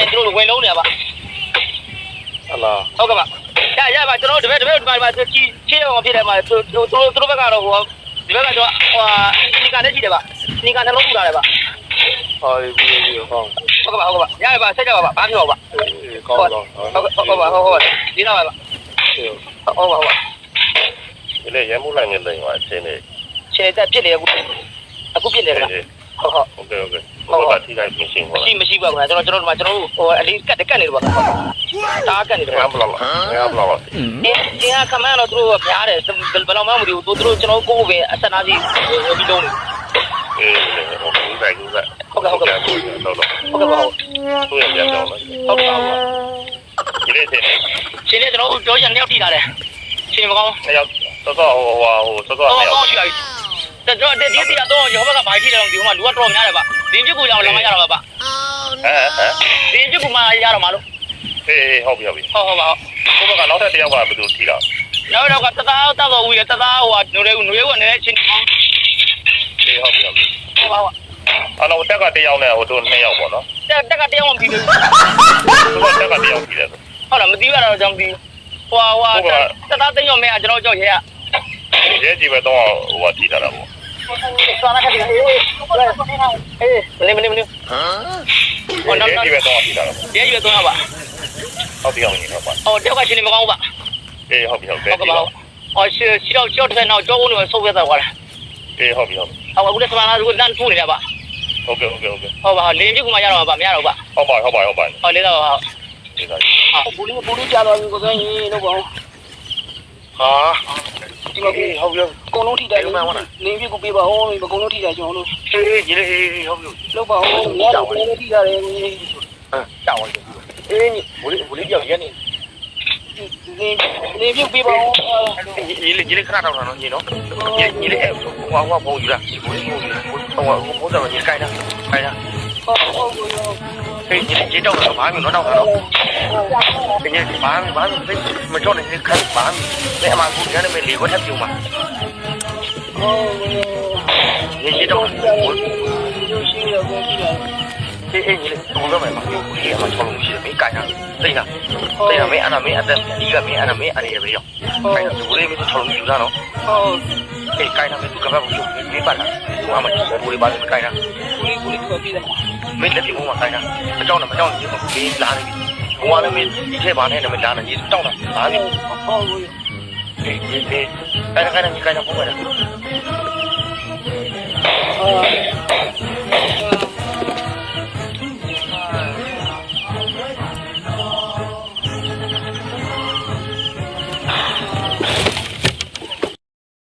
ရင်တို့ဝင်လုံးနေပါဟလာဟုတ်ကဲ့ပါရရပါကျွန်တော်တပည့်တပည့်ဒီမှာချီချေအောင်ဖြစ်တယ်မှာတို့တို့တို့ဘက်ကတော့ဟိုဒီဘက်ကကျွန်တော်ဟိုစနီကာနဲ့ရှိတယ်ပါစနီကာနှလုံးထူလာတယ်ပါဟာဒီပြီးပြီးကောင်းဟုတ်ကဲ့ပါဟုတ်ကဲ့ပါရရပါဆက်ကြပါပါဘာဖြစ်ပါပါအေးကောင်းတော့ဟုတ်ကဲ့ဟုတ်ကဲ့ပါဟုတ်ကဲ့ပါဒီတော့ပါပါဟုတ်ပါဟုတ်ပါဒီလေရမှုလိုက်နေတယ်ဟိုအချင်းနေခြေတက်ဖြစ်နေအခုအခုဖြစ်နေတယ် ဟုတ်ဟုတ် โอเคโอเคဟိုကထိခိုက်ပြင်းရှင်းဟော မရှိမရှိပါဘူးကျွန်တော်ကျွန်တော်ဒီမှာကျွန်တော်ဟိုအလေးကတ်ကတ်နေတယ်ပါတားကတ်နေတယ် ငါ ပါ ဘလောက်ငါဘလောက် အင်းအင်းကမန်တော့သူတို့ပြားတယ်ဘယ်လောက်မှမသိဘူးသူတို့ကျွန်တော်ကိုယ်ပဲအဆက်နာစီဒီလုံးနေ အေးဟိုကူဆိုင်ကူဆိုင်တော့တော့ ဟုတ်ကဲ့ပါဟုတ် သူ့ရဲ့ပြန်တော့ ဟုတ်ကဲ့ဟုတ် ဒီလေတဲ့ ရှင်လေးကျွန်တော်ပြောချင်တယောက်ထိတာတယ်ရှင်မကောင်း နှစ်ယောက်စောစောဟိုဟိုစောစော တော့ နှစ်ယော တော့ က် ရှိပါပြီကျွန်တော်ဒီဒီကတော့ရောဘက်ကဘာဖြစ်လဲဒီမှာလူကတော့များတယ်ပါဒီပြစ်ကူကြောင်လည်းမရတော့ပါပါဟမ်ဟမ်ဒီပြစ်ကူမှရတော့မှာလို့အေးဟုတ်ပြီဟုတ်ပြီဟုတ်ဟုတ်ပါဟုတ်ဘုဘကနောက်ထပ်တစ်ယောက်ကဘယ်လိုထိတာနောက်တော့ကတသားတောက်တော့ဦးရတသားဟိုကနွေနွေနွေကလည်းချင်းအေးဟုတ်ပြီဟုတ်ပြီဟုတ်ပါဟုတ်အဲ့တော့တက်ကတစ်ယောက်နဲ့ဟိုတို့နှစ်ယောက်ပေါ့နော်တက်တက်ကတယောက်မှပြီးပြီသူကတက်ကတစ်ယောက်ထိတယ်ဟုတ်လားမသိရတော့ကျွန်တော်ပြီးဟိုဟိုတသားသိမ်းရောမဲကျွန်တော်ကြောက်ရဲရရဲကြီးပဲတော့ဟိုကထိတာပေါ့သွားလာခဲ့တယ်အေးမနေမနေမနေဟမ်ရဲကြီးပဲ တော့ထိတာပေါ့ရဲကြီးပဲသွားပါဟုတ်ပြီဟုတ်ပြီဟုတ်ပါဟိုတယောက်ကချင်းနေမကောင်းဘူးပါအေးဟုတ်ပြီဟုတ်ပြီဟုတ်ကဲ့ပါဟောရှေ့ရှေ့ရှေ့တဲ့နောက်ကြောကုန်းတွေဆုပ်ရသွားတာအေးဟုတ်ပြီဟုတ်ပြီဟောအခုလည်းစမနာကလမ်းထူနေတယ်ပါဟုတ်ကဲ့ဟုတ်ကဲ့ ဟုတ်ကဲ့ဟုတ်ပါလင်းပြကူမှရတော့ပါမရတော့ပါဟုတ်ပါဟုတ်ပါဟုတ်ပါဟောလေးတော့ဟုတ်ဒီကဘူလီဘူလီကြာတော့ကိုယ်ကရင်တော့ပေါ့ဟာဒီမှာအေးဟုတ်ပြီအကုန်လုံးထိတယ်လင်းပြကူပေးပါဦးအကုန်လုံးထိတယ်ကျွန်တော်တို့အေးကြီးလေအေးဟုတ်ပြီလောက်ပါဦးငါတို့လည်းထိရတယ်ဟာတောင်းတယ်အေးဘူလီဘူလီပြောင်းရနေလင်းလင်းပြပေးပါဦးကြီးလေကြီးလေခဏတော့နော်ညီနော်ကြီးကြီးလေဟိုဟိုဘုံယူလားဘူလီဘုံယူလားဟိုဟိုဘုံတော့ညီကိုင်းတာကိုင်းတာဟုတ်ဟုတ်ကိုအေး ကြီးလေကြီးတော့တော့ဘာမှမတော့တော့ဒီနေ့ဘာမှဘာမှမကြောက်နေခိုင်းဘာမှလေအမကူရနေမယ်လေဝတ်ထပ်ပြုံးမှာဟုတ်ညီကြီးတော့ရှိရကိုရှိရအေးအေးညီလေဘုံတော့မယ်မဟုတ်ဘူးဒီမှာချောလုံးရှိတယ်မင်းကိုင်းတာသိလားသိလားမင်းအဲ့ဒါမင်းအသက်ဒီ ကမင်းအဲ့ဒါမင်းအဲ့ရပဲရောကိုင်းတာဘူလီမင်းချောလုံးယူတာနော်ဟုတ်အေးကိုင်းတာမင်းကဘာဘူးမင်းပါလားဟိုအမကြီးဘူလီပါမကိုင်းတာဘူလီဘူလီကိုပြီးတယ်မင်းလက်ပြဘုံမှာကိုင်းတာမကြောက်နဲ့မကြောက်နဲ့မင်းလာနေပြီဘုံကလည်းမင်းဒီထဲပါနဲ့လည်းမလာနဲ့ကြီးတောက်တာဘာလဲဟုတ်ကိုအေးအေးအေးအဲ့ဒါကလည်းကိုင်းတာဘုံမှာအာ